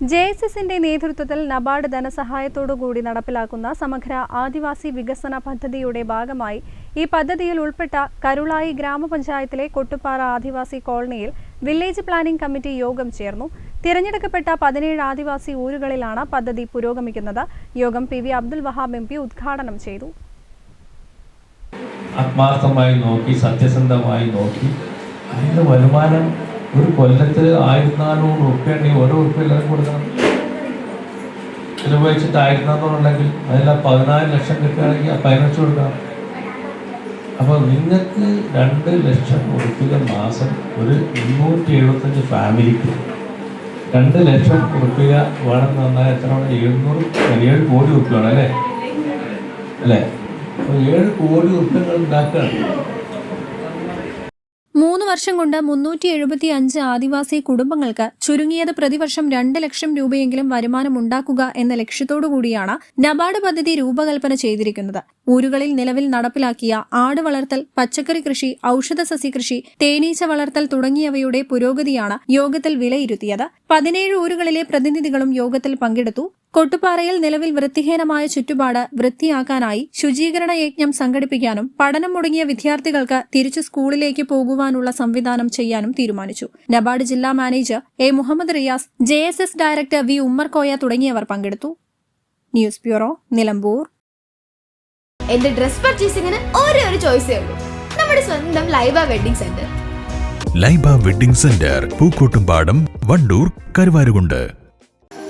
J S എസിന്റെ നേതൃത്വത്തിൽ NABARD ധനസഹായത്തോടുകൂടി നടപ്പിലാക്കുന്ന സമഗ്ര ആദിവാസി വികസന പദ്ധതിയുടെ ഭാഗമായി ഈ പദ്ധതിയിൽ ഉൾപ്പെട്ട കരുളായി ഗ്രാമപഞ്ചായത്തിലെ കൊട്ടുപ്പാറ ആദിവാസി കോളനിയിൽ വില്ലേജ് പ്ലാനിംഗ് കമ്മിറ്റി യോഗം ചേർന്നു. തിരഞ്ഞെടുക്കപ്പെട്ട പതിനേഴ് ആദിവാസി ഊരുകളിലാണ് പദ്ധതി പുരോഗമിക്കുന്നത്. യോഗം P V Abdul Wahab M P ഉദ്ഘാടനം ചെയ്തു. ആത്മാർത്ഥമായി നോക്കി സത്യസന്ധമായി നോക്കി അതിന്റെ വരുമാനം ഒരു കൊല്ലത്തിൽ ആയിരത്തി നാനൂറ് ഉറുപ്പ്യുണ്ടെങ്കിൽ ഓരോ ഉറുപ്പ്യ എല്ലാവരും കൊടുക്കണം. ചിലവഴിച്ചിട്ട് ആയിരത്തി നാനൂറുണ്ടെങ്കിൽ അതിൽ ആ പതിനാല് ലക്ഷം കിട്ടുകയാണെങ്കിൽ ആ പതിനഞ്ച് കൊടുക്കണം. അപ്പോൾ നിങ്ങൾക്ക് രണ്ട് ലക്ഷം ഉറുപ്പിക മാസം ഒരു മുന്നൂറ്റി എഴുപത്തഞ്ച് ഫാമിലിക്ക് രണ്ട് ലക്ഷം ഉറുപ്പിക വേണം നന്നായി എത്ര വേണം? എഴുന്നൂറ് ഏഴ് കോടി ഉറുപ്പിയാണ് അല്ലേ? അല്ലേ? അപ്പോൾ ഏഴ് കോടി ഉറുപ്പികൾ ഉണ്ടാക്കുകയാണ്. വർഷം കൊണ്ട് മുന്നൂറ്റി എഴുപത്തി അഞ്ച് ആദിവാസി കുടുംബങ്ങൾക്ക് ചുരുങ്ങിയത് പ്രതിവർഷം രണ്ട് ലക്ഷം രൂപയെങ്കിലും വരുമാനം ഉണ്ടാക്കുക എന്ന ലക്ഷ്യത്തോടു കൂടിയാണ് നബാർഡ് പദ്ധതി രൂപകൽപ്പന ചെയ്തിരിക്കുന്നത്. ഊരുകളിൽ നിലവിൽ നടപ്പിലാക്കിയ ആട് വളർത്തൽ പച്ചക്കറി കൃഷി ഔഷധ സസ്യ കൃഷി തേനീച്ച വളർത്തൽ തുടങ്ങിയവയുടെ പുരോഗതിയാണ് യോഗത്തിൽ വിലയിരുത്തിയത്. പതിനേഴ് ഊരുകളിലെ പ്രതിനിധികളും യോഗത്തിൽ പങ്കെടുത്തു. കൊട്ടുപാറയിൽ നിലവിൽ വൃത്തിഹീനമായ ചുറ്റുപാട് വൃത്തിയാക്കാനായി ശുചീകരണ യജ്ഞം സംഘടിപ്പിക്കാനും പഠനം മുടങ്ങിയ വിദ്യാർത്ഥികൾക്ക് തിരിച്ചു സ്കൂളിലേക്ക് പോകുവാനുള്ള സംവിധാനം ചെയ്യാനും തീരുമാനിച്ചു. നബാർഡ് ജില്ലാ manager A Muhammad Riyas J S S director V Ummer Koya തുടങ്ങിയവർ പങ്കെടുത്തു. News bureau Nilambur. എന്റെ ഡ്രസ് പർച്ചേസിംഗിന് ഒരേ ഒരു ചോയ്സ് ഉള്ളൂ. നമ്മുടെ സ്വന്തം Laiba wedding centre. Laiba wedding centre Pookkottumpadam Wandoor Karuvarakundu.